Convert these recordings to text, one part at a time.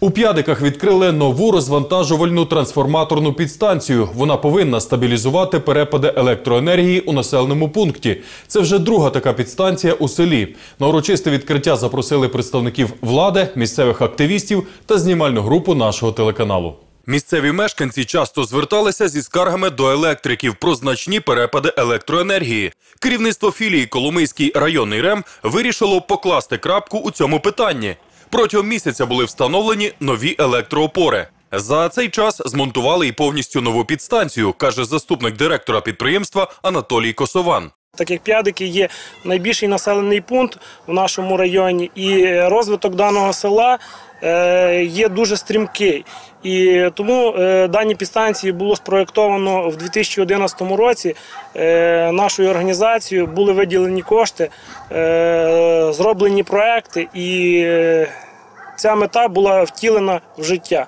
У п'ядиках відкрили нову розвантажувальну трансформаторну підстанцію. Вона повинна стабілізувати перепади електроенергії у населеному пункті. Це вже друга така підстанція у селі. На урочисте відкриття запросили представників влади, місцевих активістів та знімальну групу нашого телеканалу. Місцеві мешканці часто зверталися зі скаргами до електриків про значні перепади електроенергії. Керівництво філії Коломийський районний РЕМ вирішило покласти крапку у цьому питанні. Протягом місяця були встановлені нові електроопори. За цей час змонтували і повністю нову підстанцію, каже заступник директора підприємства Анатолій Косован. Так як П'ядики є найбільший населений пункт в нашому районі, і розвиток даного села є дуже стрімкий. І тому е, дані підстанції було спроєктовано в 2011 році. Е, Нашою організацією були виділені кошти, е, зроблені проекти, і е, ця мета була втілена в життя.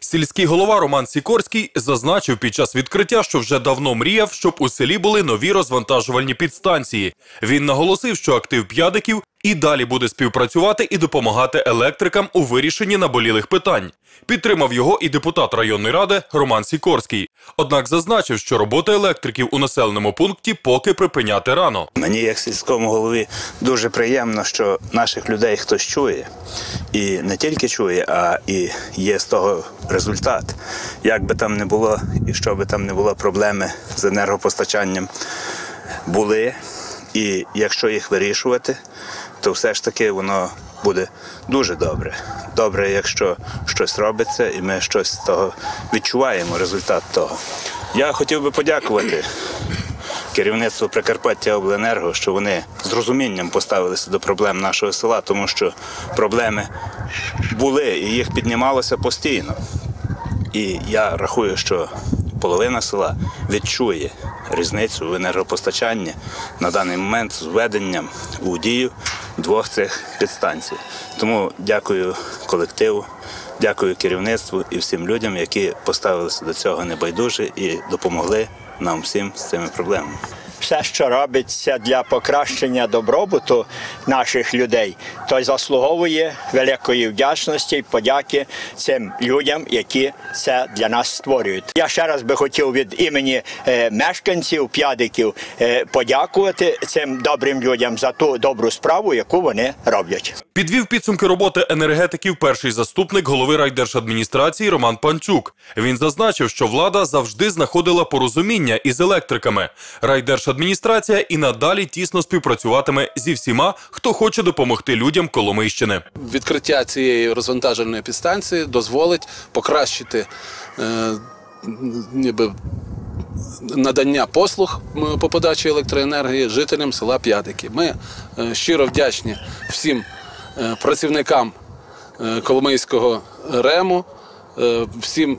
Сільський голова Роман Сікорський зазначив під час відкриття, що вже давно мріяв, щоб у селі були нові розвантажувальні підстанції. Він наголосив, що актив п'ядиків і далі буде співпрацювати і допомагати електрикам у вирішенні наболілих питань. Підтримав його і депутат районної ради Роман Сікорський. Однак зазначив, що робота електриків у населеному пункті поки припиняти рано. Мені, як сільському голові, дуже приємно, що наших людей хтось чує. І не тільки чує, а і є з того результат. Як би там не було, і що би там не було проблеми з енергопостачанням були. І якщо їх вирішувати, то все ж таки воно буде дуже добре. Добре, якщо щось робиться, і ми щось з того відчуваємо, результат того. Я хотів би подякувати керівництву Прикарпаття Обленерго, що вони з розумінням поставилися до проблем нашого села, тому що проблеми були і їх піднімалося постійно. І я рахую, що половина села відчує різницю в енергопостачанні на даний момент з введенням у дію двох цих підстанцій. Тому дякую колективу, дякую керівництву і всім людям, які поставилися до цього небайдуже і допомогли нам всім з цими проблемами. Все, що робиться для покращення добробуту наших людей, то заслуговує великої вдячності і подяки цим людям, які це для нас створюють. Я ще раз би хотів від імені е, мешканців п'ядиків е, подякувати цим добрим людям за ту добру справу, яку вони роблять. Підвів підсумки роботи енергетиків перший заступник голови райдержадміністрації Роман Панчук. Він зазначив, що влада завжди знаходила порозуміння із електриками. Райдержадміністрація і надалі тісно співпрацюватиме зі всіма, хто хоче допомогти людям Коломийщини. Відкриття цієї розвантажувальної підстанції дозволить покращити е, ніби, надання послуг по подачі електроенергії жителям села П'ятики. Ми е, щиро вдячні всім е, працівникам Коломийського РЕМу, всім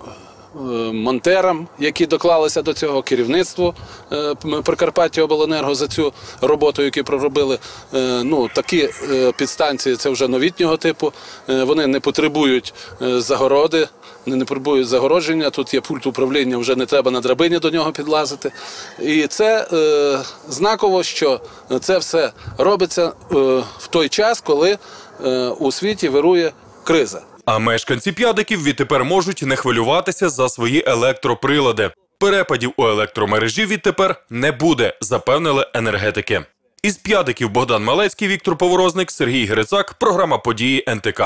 монтерам, які доклалися до цього, керівництву е, Прикарпаття Обленерго за цю роботу, яку проробили. Е, Ну, такі е, підстанції це вже новітнього типу. Е, Вони не потребують е, загороди, вони не потребують загородження. Тут є пульт управління, вже не треба на драбині до нього підлазити. І це е, знаково, що це все робиться е, в той час, коли е, у світі вирує криза. А мешканці п'ядиків відтепер можуть не хвилюватися за свої електроприлади. Перепадів у електромережі відтепер не буде, запевнили енергетики. Із п'ядиків Богдан Малецький, Віктор Поворозник, Сергій Грицак. Програма події НТК.